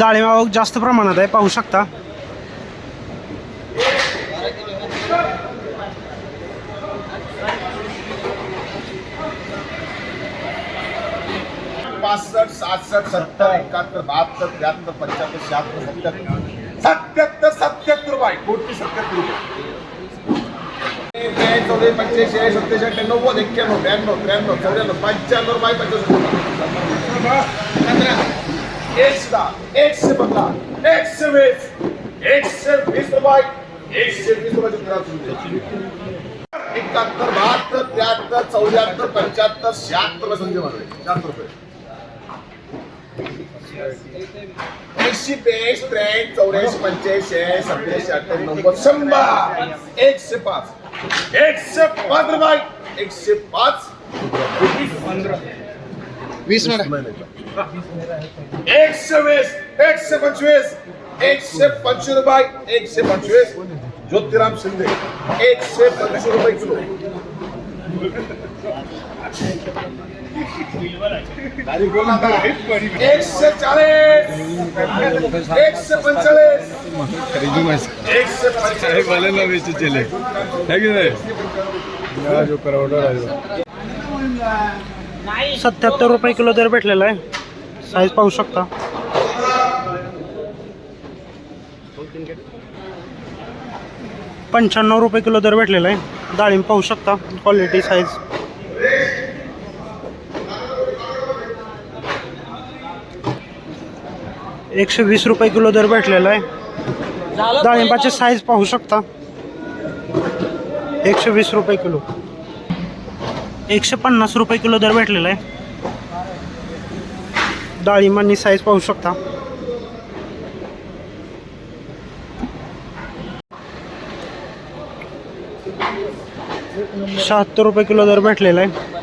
डाळिंब आवक जास्त प्रमाणात आहे पाहू शकता. पासष्ट सहासष्ट सत्तर एकाहत्तर बहात्तर त्र्याहत्तर पंच्याहत्तर शहात्तर सत्याहत्तर सत्याहत्तर सत्याहत्तर रुपये. कोटी सत्याहत्तर रुपये? चौदा, सत्त्याऐंशी अठ्ठ्याण्णव, नव्वद एक्क्याण्णव ब्याण्णव त्र्याण्णव चौऱ्याण्णव पंच्याण्णव रुपये पंच्याऐंशी एकशे दहा एकशे पंधरा एकशे वीस एकशे वीस रुपये एकशे वीस रुपये एकाहत्तर बहात्तर त्र्याहत्तर चौऱ्याहत्तर पंच्याहत्तर शहात्तर संजय मांडवे शहात्तर रुपये. ऐंशी बेस त्र्याऐंशी चौऱ्याऐंशी पंच्याऐंशी ऐंशी सत्याऐंशी अठ्ठ्याण्णव नव्वद शंभर. एकशे पाच. एकशे पाच रुपये. एकशे पाच. वीस एकशे वीस एकशे पंचवीस एकशे पंचवीस रुपये एकशे पंचवीस ज्योतिराम शिंदे एकशे पंचवीस रुपये किलो। एकशे चाळीस एकशे पंचेचाळीस एकशे पंचेचाळीस सत्याहत्तर रुपये किलो दर भेटलेला आहे साईज पाहू शकता. पंच्याण्णव रुपये किलो दर भेटलेला आहे. डाळिंब पाहू शकता क्वालिटी साईज एकशे वीस रुपये किलो दर भेटलेला आहे. डाळिंबाचे साईज पाहू शकता. एकशे वीस रुपये किलो. एकशे पन्नास रुपये किलो दर भेटलेला आहे. डाळिंबांनी साईज पाहू शकता. शहात्तर रुपये किलो दर भेटलेला आहे.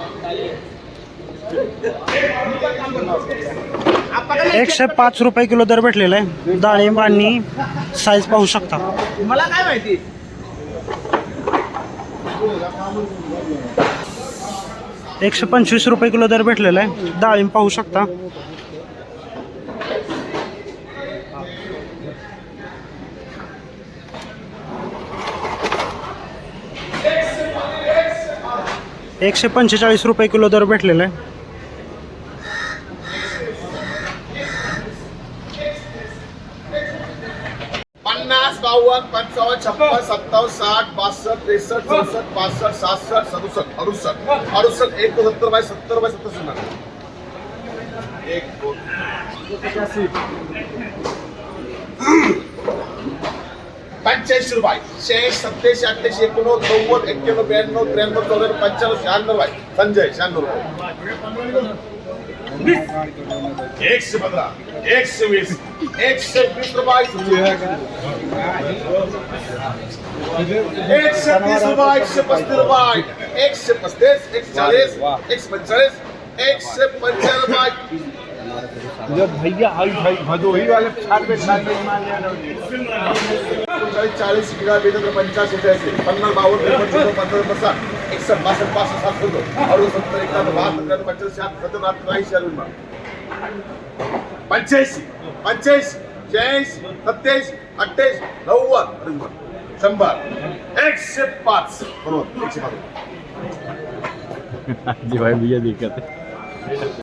एकशे पाच रुपये किलो दर भेटलेला आहे. डाळिंब आणि साईज पाहू शकता. मला काय माहिती? एकशे पंचवीस रुपये किलो दर भेटलेला आहे. डाळिंब पाहू शकता. एकशे पंचेचाळीस रुपये किलो दर भेटलेला आहे. पन्नास बावन्न पंचावन्न छप्पन सत्तावन्न साठ बासष्ट त्रेसष्ट चौसष्ट पासष्ट सहासष्ट सदुसष्ट अडुसष्ट. अडुसष्ट एक सत्तर बाय सत्तर बाय सत्तर शून्य एक दोन पंच्याऐंशी रुपये शहाऐंशी सत्याऐंशी अठ्ठ्याऐंशी एकोणनव्वद नव्वद एक्क्याण्णव ब्याण्णव त्र्याण्णव चौऱ्याण्णव पंच्याण्णव शहाण्णव आहे संजय शहाण्णव रुपये एकशे पंधरा एकशे वीस एकशे वीस रुपये एकशे तीस रुपये एकशे पस्तीस रुपये एकशे पस्तीस एकशे चाळीस एकशे पंचेचाळीस एकशे रुपये भैया हाई भाई भदोही वाले छाट में छाट में मान लिया चाळीस चाळीस किलो बेटर पंचाळीस ऐंशी पन्नास बावन्न चौदा पंचावन्न पन्नास एकसष्ट बासष्ट पासष्ट सात होतो अडुसष्ट एकाहत्तर बहात्तर पंच्याऐंशी शहात्तर सत्तर अठ्ठ्याण्णव ऐंशी अरुण पंच्याऐंशी पंच्याऐंशी शहाऐंशी सत्याऐंशी अठ्ठ्याऐंशी नव्वद अरुण शंभर एकशे पाच। बरोबर एकशे पाच। जी भाई, भैया दिक्कत है।